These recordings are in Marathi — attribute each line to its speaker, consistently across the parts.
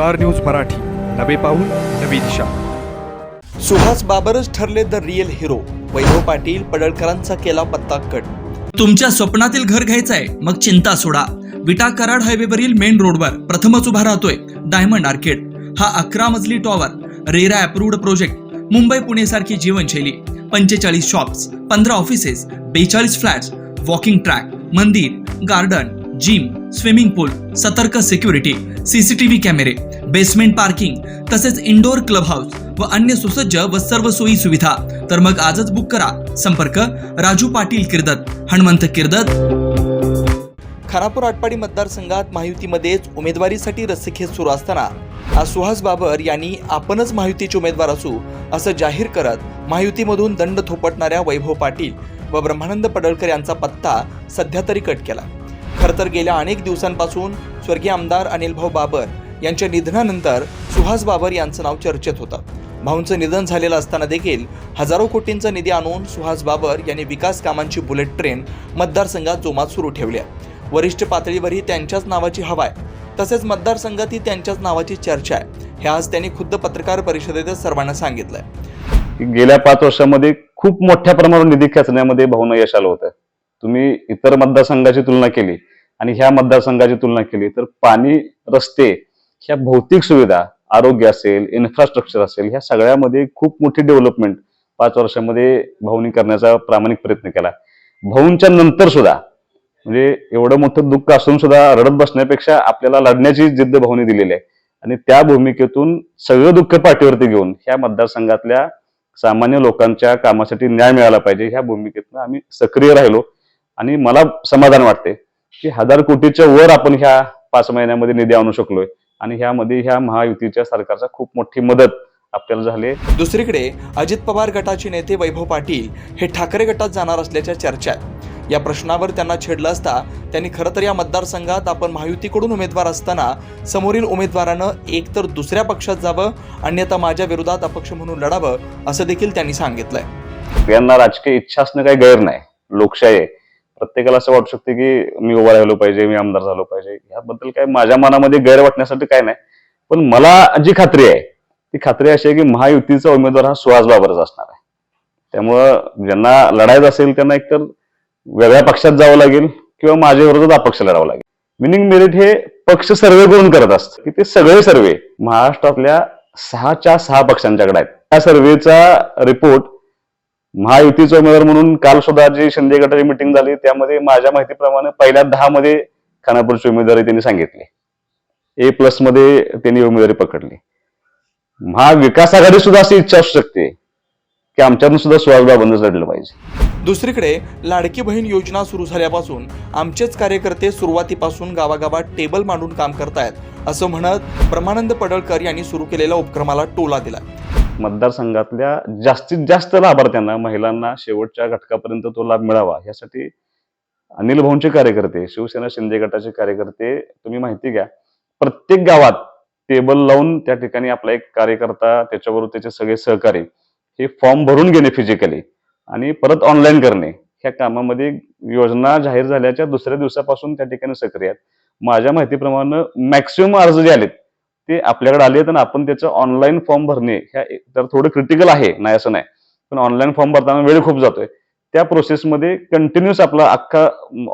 Speaker 1: Star news Marathi. नवे पाऊल नवी दिशा.
Speaker 2: सुहास बाबरच ठरले the real hero. Vaibhav Patil पडळकरांचा केला पत्ता कट.
Speaker 3: तुमच्या स्वप्नातील घर घ्यायचंय मग चिंता सोडा. विटा कराड हायवेवरील मेन रोडवर प्रथमच उभा राहतोय डायमंड आर्केड. हा अकरा मजली tower RERA approved project Mumbai Pune सारखी जीवनशैली. पंचेचाळीस शॉप्स पंधरा ऑफिसेस बेचाळीस फ्लॅट्स वॉकिंग ट्रॅक मंदिर गार्डन जिम स्विमिंग पूल सतर्क सिक्युरिटी सीसीटीव्ही कॅमेरे बेसमेंट पार्किंग तसेच इंडोर क्लब हाऊस व अन्य सुसज्ज व सर्व सोयी सुविधा. तर मग आजच बुक करा. संपर्क राजू पाटील किर्दत हनुमंत किर्दत.
Speaker 2: खानापूर आटपाडी मतदारसंघात महायुतीमध्येच उमेदवारीसाठी रस्सीखेच सुरू असताना आज सुहास बाबर यांनी आपणच महायुतीचे उमेदवार असू असं जाहीर करत महायुतीमधून दंड थोपटणाऱ्या वैभव पाटील व ब्रह्मानंद पडळकर यांचा पत्ता सध्या तरी कट केला. खरं तर गेल्या अनेक दिवसांपासून स्वर्गीय आमदार अनिलभाऊ बाबर यांच्या निधनानंतर सुहास बाबर यांचं नाव चर्चेत होतं. भाऊंचं निधन झालेलं असताना देखील हजारो कोटींचा निधी आणून सुहास बाबर यांनी विकास कामांची बुलेट ट्रेन मतदारसंघात जोमात सुरू ठेवली आहे. वरिष्ठ पातळीवरही त्यांच्याच नावाची हवा आहे. तसेच मतदारसंघातही त्यांच्याच नावाची चर्चा आहे. हे आज त्यांनी खुद्द पत्रकार परिषदेतच सर्वांना सांगितलंय.
Speaker 4: गेल्या पाच वर्षामध्ये खूप मोठ्या प्रमाणावर निधी खेचण्यामध्ये भाऊनं यश आलं होतं. तुम्ही इतर मतदारसंघाची तुलना केली आणि ह्या मतदारसंघाची तुलना केली तर पाणी रस्ते ह्या भौतिक सुविधा आरोग्य असेल इन्फ्रास्ट्रक्चर असेल ह्या सगळ्यामध्ये खूप मोठी डेव्हलपमेंट पाच वर्षामध्ये भाऊनी करण्याचा प्रामाणिक प्रयत्न केला. भाऊंच्या नंतर सुद्धा म्हणजे एवढं मोठं दुःख असून सुद्धा रडत बसण्यापेक्षा आपल्याला लढण्याची जिद्द भाऊनी दिलेली आहे. आणि त्या भूमिकेतून सगळं दुःख पाठीवरती घेऊन ह्या मतदारसंघातल्या सामान्य लोकांच्या कामासाठी न्याय मिळाला पाहिजे ह्या भूमिकेतनं आम्ही सक्रिय राहिलो. आणि मला समाधान वाटते की हजार कोटीच्या वर आपण ह्या पाच महिन्यामध्ये निधी आणू शकलोय. आणि ह्यामध्ये ह्या महायुतीच्या सरकारचा खूप मोठी मदत आपल्याला झाली.
Speaker 2: दुसरीकडे अजित पवार गटाचे नेते वैभव पाटील हे ठाकरे गटात जाणार असल्याच्या चर्चा आहे या प्रश्नावर त्यांना छेडलं असता त्यांनी खरं तर या मतदारसंघात आपण महायुतीकडून उमेदवार असताना समोरील उमेदवारानं एक तर दुसऱ्या पक्षात जावं अन्यथा माझ्या विरोधात अपक्ष म्हणून लढावं असं देखील त्यांनी सांगितलंय.
Speaker 4: यांना राजकीय इच्छा असणं काही गैर नाही. लोकशाही आहे. प्रत्येकाला असं वाटू शकते की मी उभा राहिलो पाहिजे मी आमदार झालो पाहिजे. ह्याबद्दल काय माझ्या मनामध्ये गैर वाटण्यासाठी काय नाही. पण मला जी खात्री आहे ती खात्री अशी आहे की महायुतीचा उमेदवार हा सुहास बाबरच असणार आहे. त्यामुळं ज्यांना लढायचं असेल त्यांना एकतर वेगळ्या पक्षात जावं लागेल किंवा माझ्या विरोधात अपक्ष लढावं लागेल. मिनिंग मेरिट हे पक्ष सर्वे करून करत असतं. की ते सगळे सर्वे महाराष्ट्रातल्या सहाच्या सहा पक्षांच्याकडे आहेत. त्या सर्वेचा रिपोर्ट महायुतीचे उमेदवार म्हणून काल सुद्धा जी शिंदे गटाची मिटिंग झाली त्यामध्ये माझ्या माहितीप्रमाणे पहिल्या दहा मध्ये खानापूरची उमेदवारी त्यांनी सांगितली. ए प्लसमध्ये त्यांनी उमेदवारी पकडली. महाविकास आघाडी सुद्धा अशी इच्छा असू शकते की आमच्यातून सुद्धा सुहासबाबंदच लढलं पाहिजे.
Speaker 2: दुसरीकडे लाडकी बहीण योजना सुरू झाल्यापासून आमचेच कार्यकर्ते सुरुवातीपासून गावागावात टेबल मांडून काम करतायत असं म्हणत ब्रह्मानंद पडळकर यांनी सुरू केलेल्या उपक्रमाला टोला दिला
Speaker 4: मतदारसंघातल्या जास्तीत जास्त लाभार्थ्यांना महिलांना शेवटच्या घटकापर्यंत तो लाभ मिळावा यासाठी अनिल भाऊंचे कार्यकर्ते शिवसेना शिंदे गटाचे कार्यकर्ते तुम्ही माहिती घ्या. प्रत्येक गावात टेबल लावून त्या ठिकाणी आपला एक कार्यकर्ता त्याच्याबरोबर त्याचे सगळे सहकारी हे फॉर्म भरून घेणे फिजिकली आणि परत ऑनलाईन करणे. ह्या कामामध्ये योजना जाहीर झाल्याच्या दुसऱ्या दिवसापासून त्या ठिकाणी सक्रिय आहेत. माझ्या माहितीप्रमाणे मॅक्सिमम अर्ज जे आलेत ते आपल्याकडे आले तर आपण त्याचं ऑनलाईन फॉर्म भरणे ह्या तर थोडं क्रिटिकल आहे नाही असं नाही. पण ऑनलाईन फॉर्म भरताना वेळ खूप जातोय. त्या प्रोसेसमध्ये कंटिन्युअस आपला अख्खा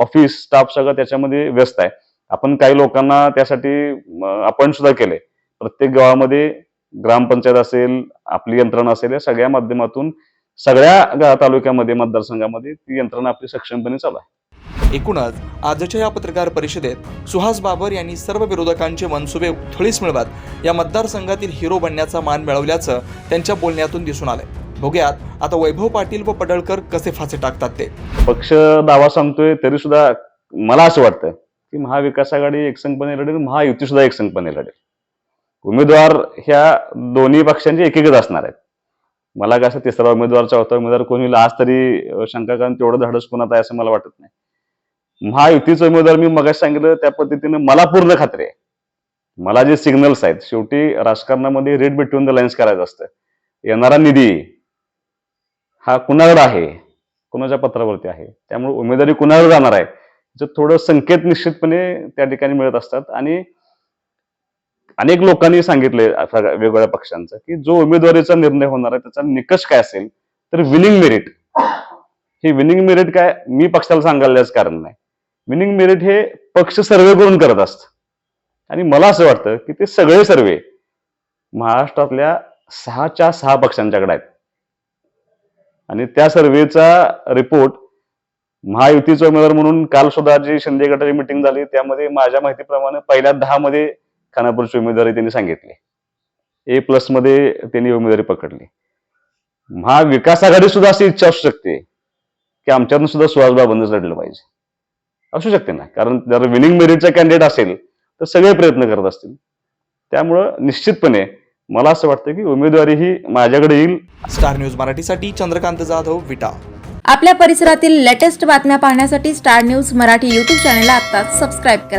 Speaker 4: ऑफिस स्टाफ सगळं त्याच्यामध्ये व्यस्त आहे. आपण काही लोकांना त्यासाठी अपॉइंट सुद्धा केले प्रत्येक गावामध्ये ग्रामपंचायत असेल आपली यंत्रणा असेल या सगळ्या माध्यमातून सगळ्या तालुक्यामध्ये मतदारसंघामध्ये ती यंत्रणा आपली सक्षमपणे चालू आहे.
Speaker 2: एकूणच आजच्या या पत्रकार परिषदेत सुहास बाबर यांनी सर्व विरोधकांचे मनसुबे उथळीस मिळवत. या मतदारसंघातील हिरो बनण्याचा मान मिळवल्याचं त्यांच्या बोलण्यातून दिसून आलंय. भोग्यात आता वैभव पाटील व पडळकर कसे फासे टाकतात ते.
Speaker 4: पक्ष दावा सांगतोय तरी सुद्धा मला असं वाटतं की महाविकास आघाडी एकसंघपणे लढेल महायुती सुद्धा एकसंघपणे लढेल. उमेदवार ह्या दोन्ही पक्षांचे एक असणार आहेत. मला काय असं तिसरा उमेदवार चौथा उमेदवार कोणी लास्ट आज तरी शंका कारण तेवढं धाडस कोणात आहे असं मला वाटत नाही. महायुतीचा उमेदवार मी मगाशी सांगितलं त्या पद्धतीने मला पूर्ण खात्री आहे. मला जे सिग्नल्स आहेत शेवटी राजकारणामध्ये रेड बिटवीन द लाईन्स करायचं असतं. येणारा निधी हा कुणाकडे आहे? कुणाच्या पत्रावरती आहे? त्यामुळे उमेदवारी कुणाकडे जाणार आहे याचं थोडं संकेत निश्चितपणे त्या ठिकाणी मिळत असतात. आणि अनेक लोकांनी सांगितले वेगवेगळ्या पक्षांचं की जो उमेदवारीचा निर्णय होणार आहे त्याचा निकष काय असेल तर विनिंग मेरिट हे विनिंग मेरिट काय मी पक्षाला सांगायलाच कारण नाही. विनिंग मेरिट हे पक्ष सर्वे करून करत असत. आणि मला असं वाटतं की ते सगळे सर्वे महाराष्ट्रातल्या सहाच्या सहा पक्षांच्याकडे आहेत. आणि त्या सर्वेचा रिपोर्ट महायुतीचा उमेदवार म्हणून काल सुद्धा जी शिंदे गटाची मिटिंग झाली त्यामध्ये माझ्या माहितीप्रमाणे पहिल्या दहा मध्ये खानापूरची उमेदवारी त्यांनी सांगितली. ए प्लसमध्ये त्यांनी उमेदवारी पकडली. महाविकास आघाडी सुद्धा अशी इच्छा असू शकते की आमच्यातून सुद्धा सुहासबाबंदच लढलं पाहिजे. असू शकते ना. कारण जर विनिंग मेरिटचा कॅन्डिडेट असेल तर सगळे प्रयत्न करत असतील. त्यामुळं निश्चितपणे मला असं वाटतं की उमेदवारी ही माझ्याकडे येईल.
Speaker 2: स्टार न्यूज मराठीसाठी चंद्रकांत जाधव विटा.
Speaker 5: आपल्या परिसरातील लेटेस्ट बातम्या पाहण्यासाठी स्टार न्यूज मराठी यूट्यूब चॅनलला आत्ताच सबस्क्राईब करा.